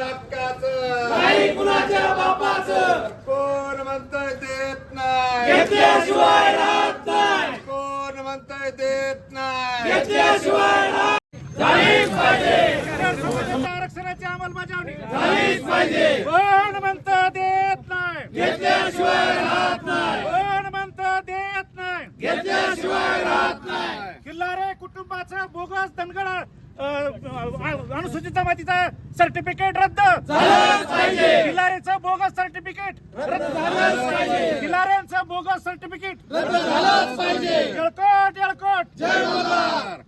हक्काचं नाही कुणाच्या बापाचं. कोण म्हणतंय देत नाही? घेतल्याशिवाय राहत नाही. कोण म्हणतंय देत नाही? घेतल्याशिवाय राहत झालीच पाहिजे. आरक्षणाची अंमलबजावणी. झालीच पाहिजे कोण म्हणतं देत नाही घेतल्याशिवाय राहत नाही कोण म्हणतं देत नाही घेतल्याशिवाय राहत नाही किल्लारे कुटुंबाचं बोगस धनगड अ, अ, अनुसूचित जमातीचा सर्टिफिकेट रद्द. झालंच पाहिजे. किल्लारेचं बोगस सर्टिफिकेट रद्द झालंच पाहिजे. किल्लाऱ्यांचं बोगस सर्टिफिकेट रद्द झालंच पाहिजे. येळकोट येळकोट. जय मल्हार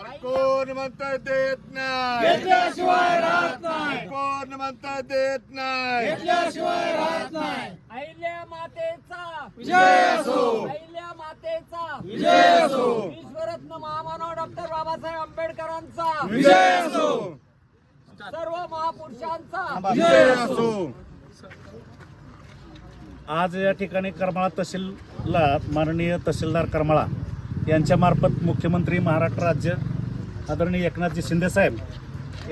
अरे कोण म्हणतंय देत नाही? घेतल्याशिवाय राहत नाही. कोण म्हणतंय देत नाही? घेतल्याशिवाय राहत नाही. अहिल्या मातेचा. विजय असो. अहिल्या मातेचा. विजय असो. बाबासाहेब आंबेडकरांचा विजय असो. सर्व महापुरुषांचा. विजय असो. आज या ठिकाणी करमाळा तहसीलला माननीय तहसीलदार करमाळा यांच्या मार्फत मुख्यमंत्री महाराष्ट्र राज्य आदरणीय एकनाथजी शिंदेसाहेब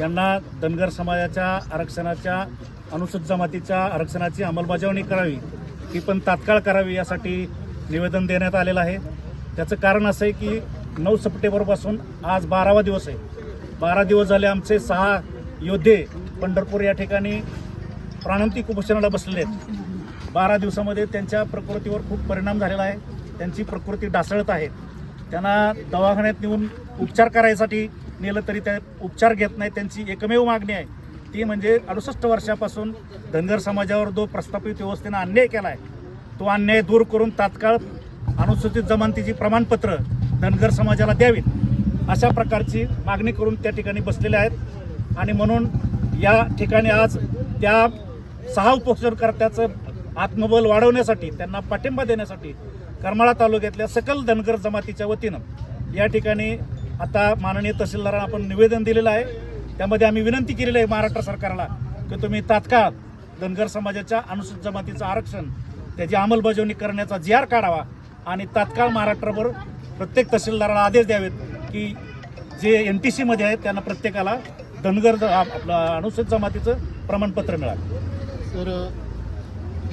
यांना धनगर समाजाच्या आरक्षणाच्या अनुसूचित जमातीच्या आरक्षणाची अंमलबजावणी करावी ती पण तात्काळ करावी यासाठी निवेदन देण्यात आलेलं आहे. त्याचं कारण असं आहे की नऊ सप्टेंबरपासून आज बारावा दिवस आहे. बारा दिवस झाले आमचे सहा योद्धे पंढरपूर या ठिकाणी प्राणांतिक उपोषणाला बसलेले आहेत. बारा दिवसामध्ये त्यांच्या प्रकृतीवर खूप परिणाम झालेला आहे. त्यांची प्रकृती ढासळत आहे. त्यांना दवाखान्यात नेऊन उपचार करायसाठी नेलं तरी त्या उपचार घेत नाही त्यांची एकमेव मागणी आहे. ती म्हणजे अडुसष्ट वर्षापासून धनगर समाजावर जो प्रस्थापित व्यवस्थेनं अन्याय केला आहे तो अन्याय दूर करून तात्काळ अनुसूचित जमानतीची प्रमाणपत्र धनगर समाजाला द्यावीत. अशा प्रकारची मागणी करून त्या ठिकाणी बसलेले आहेत. आणि म्हणून या ठिकाणी आज त्या सहा उपोषणकर्त्याचं आत्मबल वाढवण्यासाठी त्यांना पाठिंबा देण्यासाठी करमाळा तालुक्यातल्या सकल धनगर जमातीच्या वतीनं या ठिकाणी आता माननीय तहसीलदारांना आपण निवेदन दिलेलं आहे. त्यामध्ये आम्ही विनंती केलेली आहे महाराष्ट्र सरकारला की तुम्ही तात्काळ धनगर समाजाच्या अनुसूचित जमातीचं आरक्षण त्याची अंमलबजावणी करण्याचा जी आर काढावा आणि तात्काळ महाराष्ट्रभर प्रत्येक तहसीलदाराला आदेश द्यावेत की जे एन टी सीमध्ये आहेत त्यांना प्रत्येकाला धनगर आपलं अनुसूचित जमातीचं प्रमाणपत्र मिळालं. सर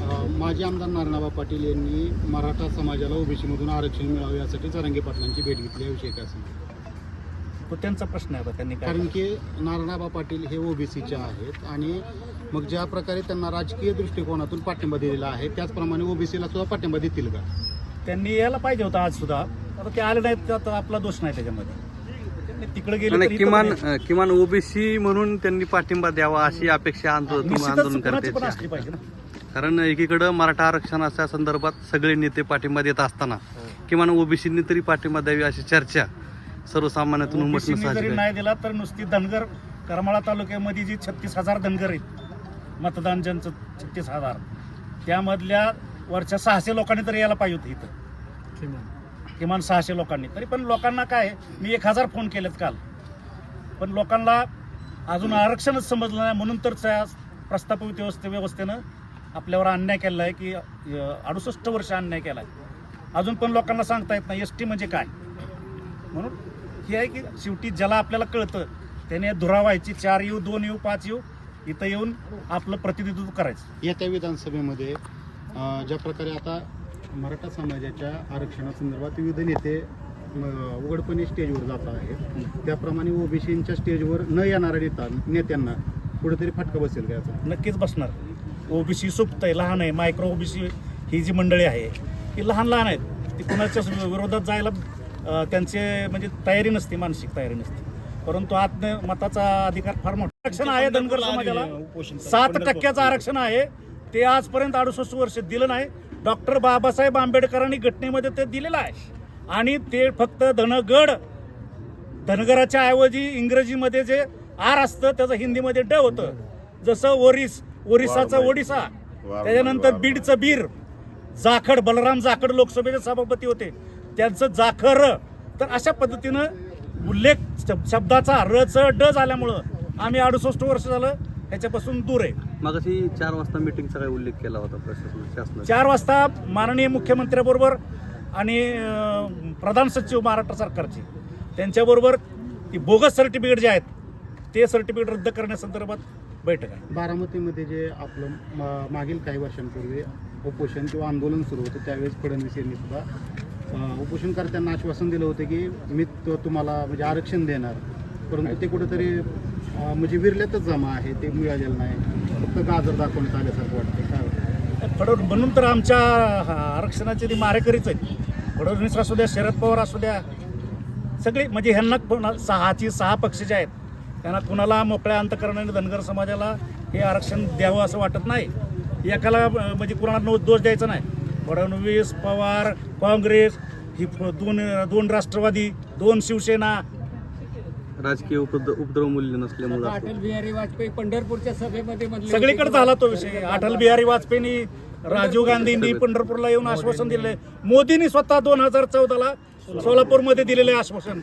अ, माजी आमदार नारायणबा पाटील यांनी मराठा समाजाला ओबीसीमधून आरक्षण मिळावे यासाठी जरांगे पाटलांची भेट घेतली याविषयी काय सांगा तो त्यांचा प्रश्न आहे आता त्यांनी कारण की नारायणबा पाटील हे ओबीसीचे आहेत आणि मग ज्या प्रकारे त्यांना राजकीय दृष्टिकोनातून पाठिंबा दिलेला आहे त्याचप्रमाणे ओबीसीला सुद्धा पाठिंबा देतील का? त्यांनी यायला पाहिजे होतं आज सुद्धा. आता ते आले नाहीत तर आपला दोष नाही त्याच्यामध्ये. त्यांनी तिकडे गेले नाही तरी किमान पण किमान ओबीसी म्हणून त्यांनी पाठिंबा द्यावा अशी अपेक्षा आंदोलन निश्चितच आंदोलन कोणाची पण करते असली पाहिजे ना. कारण एकीकडं मराठा आरक्षणाच्या संदर्भात सगळे नेते पाठिंबा देत असताना किमान ओबीसींनी तरी पाठिंबा द्यावी अशी चर्चा सर्वसामान्यातून उमटणं ओबीसींनी साहजिक जरी आहे नाही दिला तर नुसती धनगर करमाळा तालुक्यामध्ये जी छत्तीस हजार धनगर आहेत मतदान ज्यांचं छत्तीस हजार त्यामधल्या वरच्या सहाशे लोकांनी तरी यायला पाहिजे होतं इथं. किमान. सहाशे लोकांनी. तरी पण लोकांना काय मी एक हजार फोन केलेत काल. पण लोकांना अजून आरक्षणच समजलं नाही म्हणून तर त्या प्रस्थापित व्यवस्थे व्यवस्थेनं आपल्यावर अन्याय केलेला आहे की अडुसष्ट वर्ष अन्याय केला आहे अजून पण लोकांना सांगता येत नाही एस टी म्हणजे काय? म्हणून हे आहे की शेवटी ज्याला आपल्याला कळतं त्याने धुरा व्हायची चार येऊ दोन येऊ पाच येऊ इथं येऊन आपलं प्रतिनिधित्व करायचं. येत्या विधानसभेमध्ये ज्या प्रकारे आता मराठा समाजाच्या आरक्षणासंदर्भात विविध नेते उघडपणे स्टेजवर जात आहेत. त्याप्रमाणे ओबीसींच्या स्टेजवर न येणाऱ्या नेता नेत्यांना कुठेतरी फटका बसेल का याचा? नक्कीच बसणार. ओबीसी सुप्त आहे लहान आहे. मायक्रो ओबीसी ही जी मंडळी आहे ही लहान लहान आहेत. ती कुणाच्या विरोधात जायला त्यांचे म्हणजे तयारी नसते मानसिक तयारी नसते. परंतु आत्ममताचा अधिकार फार मोठा आरक्षण आहे धनगर समाजाला. सात टक्क्याचं आरक्षण आहे. ते आजपर्यंत अडुसष्ट वर्ष दिलं नाही. डॉक्टर बाबासाहेब आंबेडकरांनी घटनेमध्ये ते दिलेलं आहे. आणि ते फक्त धनगड धनगराच्या ऐवजी इंग्रजीमध्ये जे आर असतं त्याचं हिंदीमध्ये ड होतं. जसं ओरिस ओरिसाचं ओडिसा त्याच्यानंतर बीडचं बीर जाखड बलराम जाखड लोकसभेचे सभापती होते. त्यांचं जाखर. तर अशा पद्धतीनं उल्लेख शब- शब्दाचा रच ड झाल्यामुळं आम्ही अडुसष्ट वर्ष झालं ह्याच्यापासून दूर आहे. मग चार वाजता मिटिंगचा काय उल्लेख केला होता प्रशासन शासनाने चार वाजता माननीय मुख्यमंत्र्याबरोबर आणि प्रधान सचिव महाराष्ट्र सरकारचे. त्यांच्याबरोबर ती बोगस सर्टिफिकेट जे आहेत ते सर्टिफिकेट रद्द करण्यासंदर्भात बैठक आहे. बारामतीमध्ये जे आपलं मा- मागील काही वर्षांपूर्वी उपोषण किंवा आंदोलन सुरू होतं त्यावेळेस फडणवीस यांनी सुद्धा उपोषणकर्त्यांना आश्वासन दिलं होतं की मी तो तुम्हाला म्हणजे आरक्षण देणार. परंतु ते कुठेतरी म्हणजे विरल्यातच जमा आहे ते मिळालेलं नाही. फक्त गाजर दाखवण्यात आल्यासारखं वाटतं काय वाटतं? फडणवीस म्हणून तर आमच्या हा, आरक्षणाचे ते मारेकरीच आहेत. फडणवीस असू द्या शरद पवार असू द्या सगळे म्हणजे ह्यांना सहाची सहा पक्ष जे आहेत त्यांना कुणाला मोकळ्या अंतकरणाने धनगर समाजाला हे आरक्षण द्यावं असं वाटत नाही. एकाला म्हणजे कुणाला नो दोष द्यायचा नाही. फडणवीस पवार काँग्रेस ही दोन दोन राष्ट्रवादी दोन शिवसेना राजकीय उपद्र उपद्रव मूल्य नसल्यामुळे. अटल बिहारी वाजपेयी पंढरपूरच्या सभेमध्ये म्हणले सगळीकडे झाला तो विषय. अटल बिहारी वाजपेयींनी राजीव गांधींनी पंढरपूरला येऊन आश्वासन दिले. मोदींनी स्वतः दोन हजार चौदाला सोलापूरमध्ये दिलेले आश्वासन.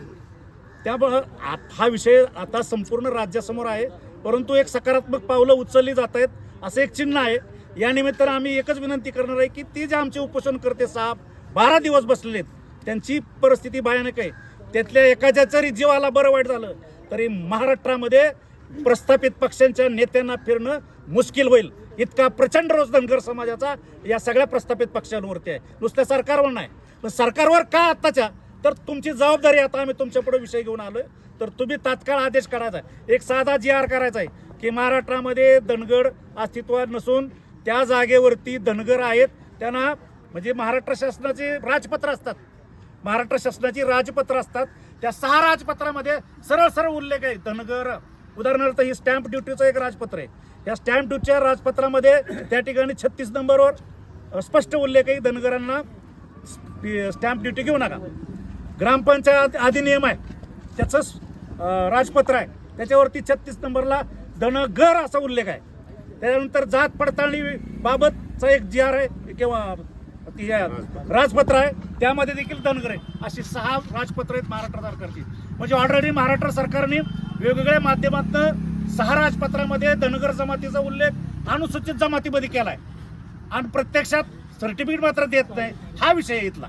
त्यामुळं आ- हा विषय आता संपूर्ण राज्यासमोर आहे. परंतु एक सकारात्मक पावलं उचलली जात आहेत असं एक चिन्ह आहे. या निमित्तानं आम्ही एकच विनंती करणार आहे की ते जे आमचे उपोषण करते साहेब बारा दिवस बसलेले आहेत त्यांची परिस्थिती भयानक आहे. त्यातल्या एखाद्या जरी जीवाला बरं वाईट झालं तरी महाराष्ट्रामध्ये प्रस्थापित पक्षांच्या नेत्यांना फिरणं मुश्किल होईल. इतका प्रचंड रोज धनगर समाजाचा या सगळ्या प्रस्थापित पक्षांवरती आहे. नुसत्या सरकारवर नाही. पण सरकारवर का आत्ताच्या? तर तुमची जबाबदारी आता आम्ही तुमच्यापुढे विषय घेऊन आलोय. तर तुम्ही तात्काळ आदेश काढायचा आहे. एक साधा जी आर करायचा आहे की महाराष्ट्रामध्ये धनगड अस्तित्वात नसून त्या जागेवरती धनगर आहेत. त्यांना म्हणजे महाराष्ट्र शासनाचे राजपत्र असतात. महाराष्ट्र शासनाची राजपत्र असतात. त्या सहा राजपत्रामध्ये सरळ सरळ उल्लेख आहे. धनगर उदाहरणार्थ ही स्टॅम्प ड्युटीचं एक राजपत्र आहे. या स्टॅम्प ड्युटीच्या राजपत्रामध्ये त्या ठिकाणी छत्तीस नंबरवर स्पष्ट उल्लेख आहे. धनगरांना स्टॅम्प ड्युटी घेऊ नका. ग्रामपंचायत अधिनियम आहे. त्याचं राजपत्र आहे. त्याच्यावरती छत्तीस नंबरला धनगर असा उल्लेख आहे. त्यानंतर जात पडताळणी बाबतचा एक जी आर आहे किंवा ती राजपत्र आहे त्यामध्ये देखील धनगर आहे. अशी सहा राजपत्र आहेत महाराष्ट्र सरकारची. म्हणजे ऑलरेडी महाराष्ट्र सरकारने वेगवेगळ्या माध्यमातून सहा राजपत्रामध्ये धनगर जमातीचा उल्लेख अनुसूचित जमातीमध्ये केलाय. आणि प्रत्यक्षात सर्टिफिकेट मात्र देत नाही. हा विषय इथला.